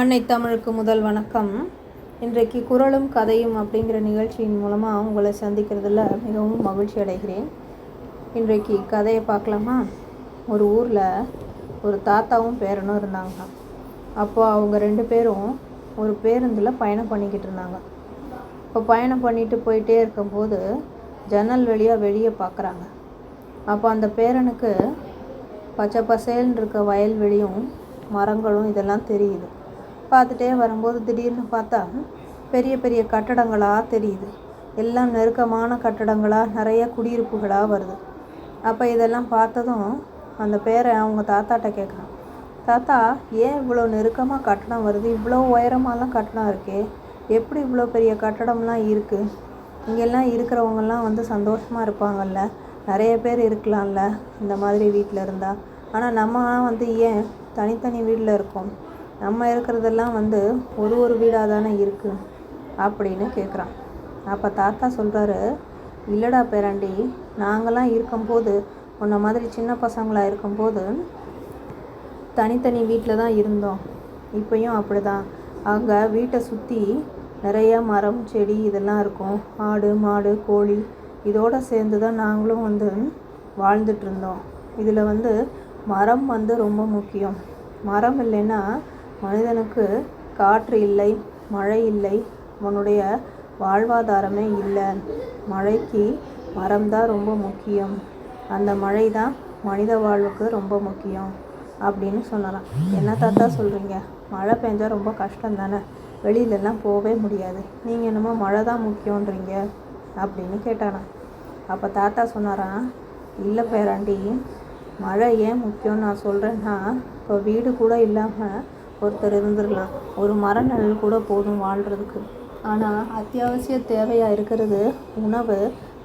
அன்னை தமிழுக்கு முதல் வணக்கம். இன்றைக்கு குரலும் கதையும் அப்படிங்கிற நிகழ்ச்சியின் மூலமாக உங்களை சந்திக்கிறதுல மிகவும் மகிழ்ச்சி அடைகிறேன். இன்றைக்கு கதையை பார்க்கலாமா? ஒரு ஊரில் ஒரு தாத்தாவும் பேரனும் இருந்தாங்க. அப்போ அவங்க ரெண்டு பேரும் ஒரு பேருந்தில் பயணம் பண்ணிக்கிட்டு இருந்தாங்க. இப்போ பயணம் பண்ணிட்டு போயிட்டே இருக்கும்போது ஜன்னல் வழியாக வெளியே பார்க்குறாங்க அப்போ அந்த பேரனுக்கு பச்சை பசேல்னு இருக்க வயல்வெளியும் மரங்களும் இதெல்லாம் தெரியுது. பார்த்துட்டே வரும்போது திடீர்னு பார்த்தா பெரிய பெரிய கட்டடங்களாக தெரியுது. எல்லாம் நெருக்கமான கட்டடங்களாக நிறைய குடியிருப்புகளாக வருது. அப்போ இதெல்லாம் பார்த்ததும் அந்த பேரை அவங்க தாத்தாட்ட கேட்குறான். தாத்தா ஏன் இவ்வளோ நெருக்கமாக கட்டடம் வருது? இவ்வளோ உயரமாலாம் கட்டடம் இருக்கே. எப்படி இவ்வளோ பெரிய கட்டடம்லாம் இருக்குது இங்கெல்லாம் இருக்கிறவங்கெல்லாம் வந்து சந்தோஷமாக இருப்பாங்கல்ல. நிறைய பேர் இருக்கலாம்ல இந்த மாதிரி வீட்டில் இருந்தால் ஆனால் நம்ம வந்து ஏன் தனித்தனி வீட்டில் இருக்கோம்? நம்ம இருக்கிறதெல்லாம் வந்து ஒரு ஒரு வீடாக தானே இருக்குது அப்படின்னு கேட்குறான் அப்போ தாத்தா சொல்கிறாரு இல்லைடா பேராண்டி நாங்களாம் இருக்கும்போது உன்ன மாதிரி சின்ன பசங்களாக இருக்கும்போது தனித்தனி வீட்டில் தான் இருந்தோம். இப்போயும் அப்படி தான் அங்கே வீட்டை சுற்றி நிறைய மரம் செடி இதெல்லாம் இருக்கும். ஆடு மாடு கோழி இதோடு சேர்ந்து தான் நாங்களும் வந்து வாழ்ந்துட்டு இருந்தோம். இதில் வந்து மரம் வந்து ரொம்ப முக்கியம். மரம் இல்லைன்னா மனிதனுக்கு காற்று இல்லை மழை இல்லை அவனுடைய வாழ்வாதாரமே இல்லை. மழைக்கு மரம் தான் ரொம்ப முக்கியம். அந்த மழை தான் மனித வாழ்வுக்கு ரொம்ப முக்கியம் அப்படின்னு சொல்லலாம். என்ன தாத்தா சொல்கிறீங்க மழை பெஞ்சால் ரொம்ப கஷ்டம் தானே? வெளியிலலாம் போகவே முடியாது. நீங்கள் என்னமோ மழை தான் முக்கியன்றீங்க அப்படின்னு கேட்டானா அப்போ தாத்தா சொன்னாராம் இல்லை பேராண்டி மழை ஏன் முக்கியம்னு நான் சொல்கிறேன்னா இப்போ வீடு கூட இல்லாமல் ஒருத்தர் இருந்துடலாம் ஒரு மர நிழல் கூட போதும் வாழ்கிறதுக்கு ஆனால் அத்தியாவசிய தேவையாக இருக்கிறது உணவு.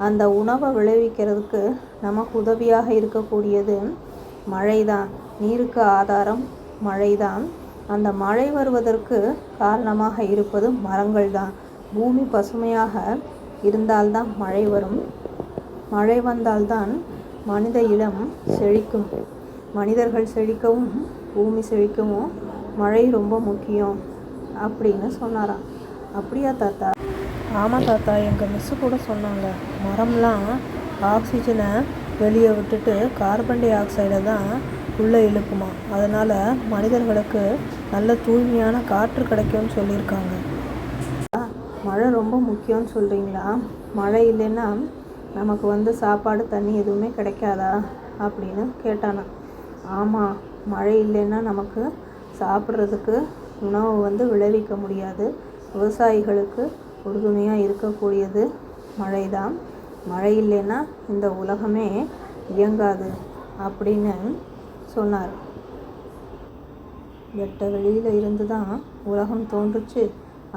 அந்த உணவை விளைவிக்கிறதுக்கு நமக்கு உதவியாக இருக்கக்கூடியது மழை தான் நீருக்கு ஆதாரம் மழை தான் அந்த மழை வருவதற்கு காரணமாக இருப்பது மரங்கள் தான் பூமி பசுமையாக இருந்தால்தான் மழை வரும். மழை வந்தால்தான் மனித இளம் செழிக்கும். மனிதர்கள் செழிக்கவும் பூமி செழிக்கவும் மழை ரொம்ப முக்கியம் அப்படின்னு சொன்னாராம். அப்படியா தாத்தா? ஆமாம் தாத்தா எங்கள் மிஸ்ஸு கூட சொன்னாங்க. மரம்லாம் ஆக்சிஜனை வெளியே விட்டுட்டு கார்பன் டை ஆக்சைடை தான் உள்ளே இழுக்குமா. அதனால் மனிதர்களுக்கு நல்ல தூய்மையான காற்று கிடைக்கும்னு சொல்லியிருக்காங்க. மழை ரொம்ப முக்கியம்னு சொல்கிறீங்களா மழை இல்லைன்னா நமக்கு வந்து சாப்பாடு தண்ணி எதுவுமே கிடைக்காதா? அப்படின்னு கேட்டானா ஆமாம் மழை இல்லைன்னா நமக்கு சாப்பிட்றதுக்கு உணவு வந்து விளைவிக்க முடியாது. விவசாயிகளுக்கு உறுதுணையாக இருக்கக்கூடியது மழை தான் மழை இல்லைன்னா இந்த உலகமே இயங்காது அப்படின்னு சொன்னார். வெட்ட வெளியில் இருந்து தான் உலகம் தோன்றுச்சு.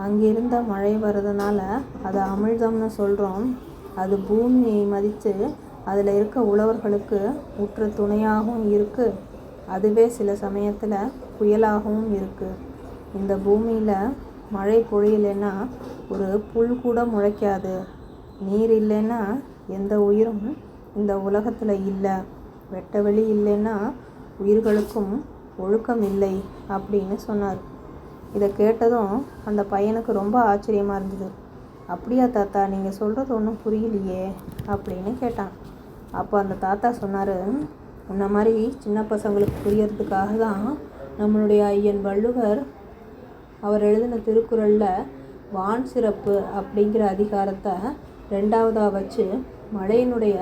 அங்கிருந்த மழை வர்றதுனால அதை அமிழ்தம்னு சொல்கிறோம் அது பூமியை மதித்து அதில் இருக்க உழவர்களுக்கு உற்ற துணையாகவும் இருக்குது அதுவே சில சமயத்தில் புயலாகவும் இருக்குது இந்த பூமியில் மழை பொழியலைன்னா ஒரு புல் கூட முளைக்காது. நீர் இல்லைன்னா எந்த உயிரும் இந்த உலகத்தில் இல்லை. வெட்ட வெளி இல்லைன்னா உயிர்களுக்கும் ஒழுக்கம் இல்லை அப்படின்னு சொன்னார். இதை கேட்டதும் அந்த பையனுக்கு ரொம்ப ஆச்சரியமாக இருந்தது. அப்படியா தாத்தா நீங்கள் சொல்கிறது ஒன்றும் புரியலையே அப்படின்னு கேட்டான். அப்போ அந்த தாத்தா சொன்னார் உன்ன மாதிரி சின்ன பசங்களுக்கு புரியறதுக்காக தான் நம்மளுடைய ஐயன் வள்ளுவர் அவர் எழுதின திருக்குறளில் வான் சிறப்பு அப்படிங்கிற அதிகாரத்தை ரெண்டாவதாக வச்சு மழையினுடைய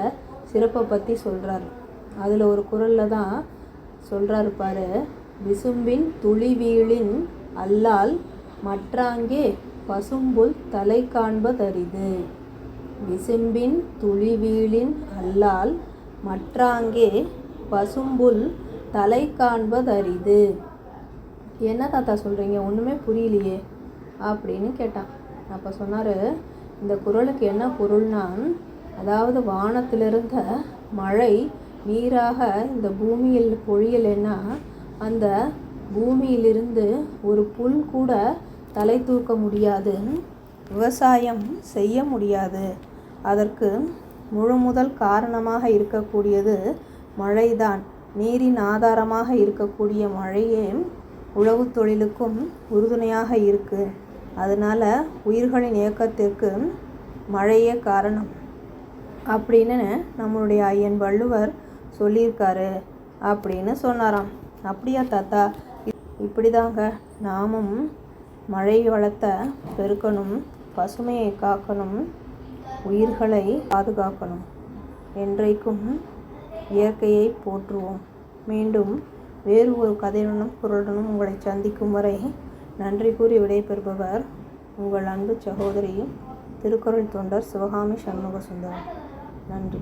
சிறப்பை பற்றி சொல்கிறார் அதில் ஒரு குரலில் தான் சொல்கிறாரு பாரு விசும்பின் துளிவீழின் அல்லால் மற்றாங்கே பசும்புல் தலை காண்பதரிது. விசும்பின் துளிவீழின் அல்லால் மற்றாங்கே பசும்புல் தலை காண்பதரிது. என்ன தாத்தா சொல்கிறீங்க ஒன்றுமே புரியலையே அப்படின்னு கேட்டான். அப்போ சொன்னார் இந்த குரலுக்கு என்ன பொருள்னா அதாவது வானத்திலிருந்த மழை நீராக இந்த பூமியில் பொழியலைன்னா அந்த பூமியிலிருந்து ஒரு புல் கூட தலை தூக்க முடியாது விவசாயம் செய்ய முடியாது. அதற்கு முழு முதல் காரணமாக இருக்கக்கூடியது மழைதான். நீரின் ஆதாரமாக இருக்கக்கூடிய மழையே உழவு தொழிலுக்கும் உறுதுணையாக இருக்குது அதனால் உயிர்களின் இயக்கத்திற்கு மழையே காரணம் அப்படின்னு நம்மளுடைய ஐயன் வள்ளுவர் சொல்லியிருக்காரு அப்படின்னு சொன்னாராம். அப்படியா தாத்தா? இப்படி தாங்க நாமும் மழை வளத்தை பெருக்கணும் பசுமையை காக்கணும் உயிர்களை பாதுகாக்கணும். என்றைக்கும் இயற்கையை போற்றுவோம். மீண்டும் வேறு ஒரு கதையுடனும் குரலுடனும் உங்களை சந்திக்கும் வரை நன்றி கூறி விடைபெறுபவர் உங்கள் அன்பு சகோதரி திருக்குறள் தொண்டர் சிவகாமி சண்முக சுந்தரம் நன்றி.